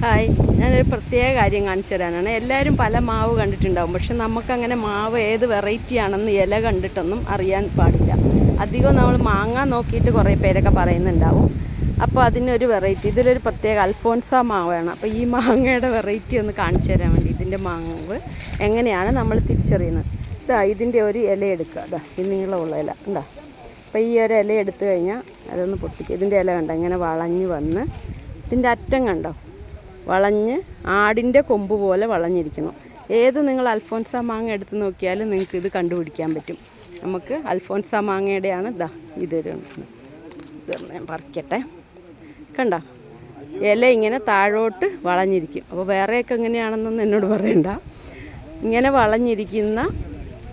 Hi. ഞാനൊരു പ്രത്യേക കാര്യം കാണിച്ചു തരാനാണ്. എല്ലാവരും പല മാവ് കണ്ടിട്ടുണ്ടാവും. പക്ഷെ നമുക്കങ്ങനെ മാവ് ഏത് വെറൈറ്റി ആണെന്ന് ഇല കണ്ടിട്ടൊന്നും അറിയാൻ പാടില്ല. അധികം നമ്മൾ മാങ്ങ നോക്കിയിട്ട് കുറേ പേരൊക്കെ പറയുന്നുണ്ടാവും. അപ്പോൾ അതിനൊരു വെറൈറ്റി ഇതിലൊരു പ്രത്യേക അൽഫോൺസ മാവാണ്. അപ്പോൾ ഈ മാങ്ങയുടെ വെറൈറ്റി ഒന്ന് കാണിച്ചു തരാൻ വേണ്ടി ഇതിന്റെ മാവ് എങ്ങനെയാണ് നമ്മൾ തിരിച്ചറിയുന്നത്. ഇതാ ഇതിന്റെ ഒരു ഇല എടുക്കുക. അതാ ഈ നീളമുള്ള ഇല. ഉണ്ടോ അപ്പോൾ ഈ ഒരു ഇല എടുത്തു കഴിഞ്ഞാൽ അതൊന്ന് പൊട്ടിക്കുക. ഇതിന്റെ ഇല കണ്ടോ? ഇങ്ങനെ വളഞ്ഞ് വന്ന് ഇതിന്റെ അറ്റം കണ്ടോ? വളഞ്ഞ് ആടിന്റെ കൊമ്പ് പോലെ വളഞ്ഞിരിക്കണം. ഏത് നിങ്ങൾ അൽഫോൻസ മാങ്ങ എടുത്ത് നോക്കിയാലും നിങ്ങൾക്ക് ഇത് കണ്ടുപിടിക്കാൻ പറ്റും. നമുക്ക് അൽഫോൻസ മാങ്ങയുടെയാണ് ദാ ഇത് ഞാൻ പറിക്കട്ടെ. കണ്ട? ഇല ഇങ്ങനെ താഴോട്ട് വളഞ്ഞിരിക്കും. അപ്പോൾ വേറെയൊക്കെ എങ്ങനെയാണെന്നൊന്നും എന്നോട് പറയണ്ട. ഇങ്ങനെ വളഞ്ഞിരിക്കുന്ന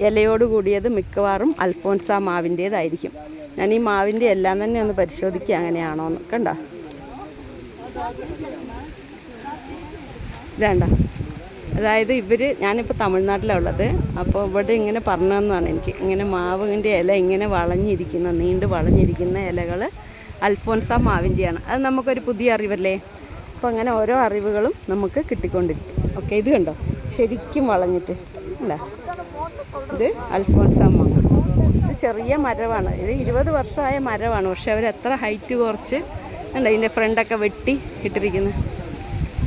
ഇലയോട് കൂടിയത് മിക്കവാറും അൽഫോൻസ മാവിന്റേതായിരിക്കും. ഞാൻ ഈ മാവിന്റെ എല്ലാം തന്നെ ഒന്ന് പരിശോധിക്കുക അങ്ങനെയാണോ എന്ന് കണ്ടോ? ഇതാണ്ട. അതായത് ഇവർ ഞാനിപ്പോൾ തമിഴ്നാട്ടിലാണ് ഉള്ളത്. അപ്പോൾ ഇവിടെ ഇങ്ങനെ പറഞ്ഞു തന്നതാണ് എനിക്ക്. ഇങ്ങനെ മാവിന്റെ ഇല ഇങ്ങനെ വളഞ്ഞിരിക്കുന്ന നീണ്ട് വളഞ്ഞിരിക്കുന്ന ഇലകൾ അൽഫോൻസ മാവിന്റെയാണ് അത് നമുക്കൊരു പുതിയ അറിവല്ലേ? അപ്പോൾ അങ്ങനെ ഓരോ അറിവുകളും നമുക്ക് കിട്ടിക്കൊണ്ടിരിക്കും. ഓക്കെ ഇത് കണ്ടോ? ശരിക്കും വളഞ്ഞിട്ട് അല്ല? ഇത് അൽഫോൻസ മാവ്. ഇത് ചെറിയ മരമാണ് ഇത് ഇരുപത് വർഷമായ മരമാണ് പക്ഷെ അവർ എത്ര ഹൈറ്റ് കുറച്ച് കണ്ടോ ഇതിന്റെ ഫ്രണ്ടൊക്കെ വെട്ടി ഇട്ടിരിക്കുന്നത്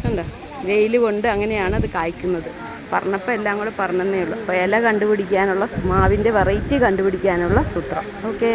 കണ്ടോ വെയിൽ കൊണ്ട് അങ്ങനെയാണ് അത് കായ്ക്കുന്നത്. പറഞ്ഞപ്പോൾ എല്ലാം കൂടെ പറഞ്ഞതേ ഉള്ളൂ. അപ്പോൾ ഇല കണ്ടുപിടിക്കാനുള്ള മാവിന്റെ വെറൈറ്റി കണ്ടുപിടിക്കാനുള്ള സൂത്രം. ഓക്കെ.